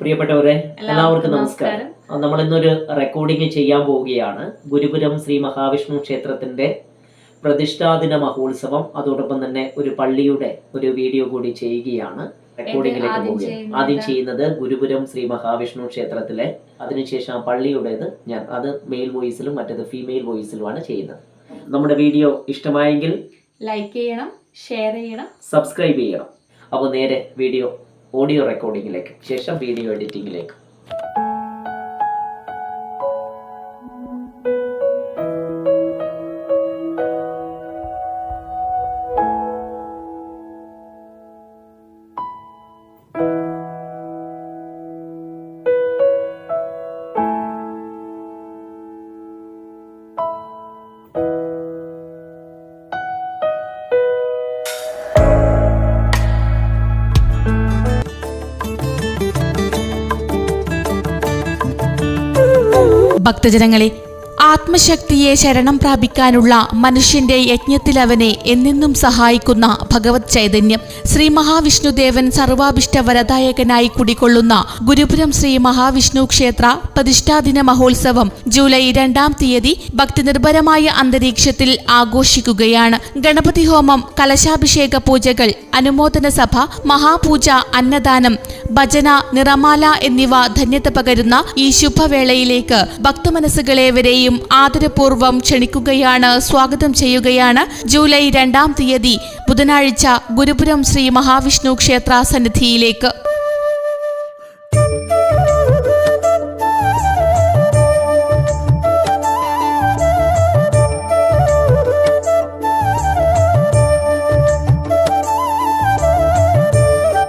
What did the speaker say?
പ്രിയപ്പെട്ടവരെ എല്ലാവർക്കും നമസ്കാരം. നമ്മൾ ഇന്നൊരു റെക്കോർഡിംഗ് ചെയ്യാൻ പോവുകയാണ്. ഗുരുപുരം ശ്രീ മഹാവിഷ്ണു ക്ഷേത്രത്തിന്റെ പ്രതിഷ്ഠാദിന മഹോത്സവം. അതോടൊപ്പം തന്നെ ഒരു പള്ളിയുടെ ഒരു വീഡിയോ കൂടി ചെയ്യുകയാണ്. റെക്കോർഡിംഗിലേക്ക് പോവുക പോവുകയാണ്. ആദ്യം ചെയ്യുന്നത് ഗുരുപുരം ശ്രീ മഹാവിഷ്ണു ക്ഷേത്രത്തിലെ അതിനുശേഷം ആ പള്ളിയുടേത് ഞാൻ അത് മെയിൽ വോയിസിലും മറ്റേത് ഫീമെയിൽ വോയിസിലുമാണ് ചെയ്യുന്നത്. നമ്മുടെ വീഡിയോ ഇഷ്ടമായെങ്കിൽ ലൈക്ക് ചെയ്യണം ഷെയർ ചെയ്യണം. സബ്സ്ക്രൈബ് ചെയ്യണം. അപ്പോൾ നേരെ വീഡിയോ ഓഡിയോ റെക്കോർഡിങ്ങിലേക്ക് ശേഷം വീഡിയോ എഡിറ്റിംഗിലേക്ക് ഭക്തജനങ്ങളെ ആത്മശക്തിയെ ശരണം പ്രാപിക്കാനുള്ള മനുഷ്യന്റെ യജ്ഞത്തിലവനെ എന്നെന്നും സഹായിക്കുന്ന ഭഗവത് ചൈതന്യം. ശ്രീ മഹാവിഷ്ണുദേവൻ സർവാഭിഷ്ട വരദായകനായി കുടികൊള്ളുന്ന ഗുരുപുരം ശ്രീ മഹാവിഷ്ണു ക്ഷേത്ര പ്രതിഷ്ഠാദിന മഹോത്സവം ജൂലൈ രണ്ടാം തീയതി ഭക്തിനിർഭരമായ അന്തരീക്ഷത്തിൽ ആഘോഷിക്കുകയാണ്. ഗണപതി ഹോമം കലശാഭിഷേക പൂജകൾ അനുമോദന സഭ മഹാപൂജ അന്നദാനം ഭജന നിറമാല എന്നിവ ധന്യത പകരുന്ന ഈ ശുഭവേളയിലേക്ക് ഭക്തമനസ്സുകളെ ഭക്തമനസ്സുകളേവരെയും ആദരപൂർവം ക്ഷണിക്കുകയാണ് സ്വാഗതം ചെയ്യുകയാണ് ജൂലൈ രണ്ടാം തീയതി ബുധനാഴ്ച ഗുരുപുരം ശ്രീ മഹാവിഷ്ണു ക്ഷേത്ര സന്നിധിയിലേക്ക്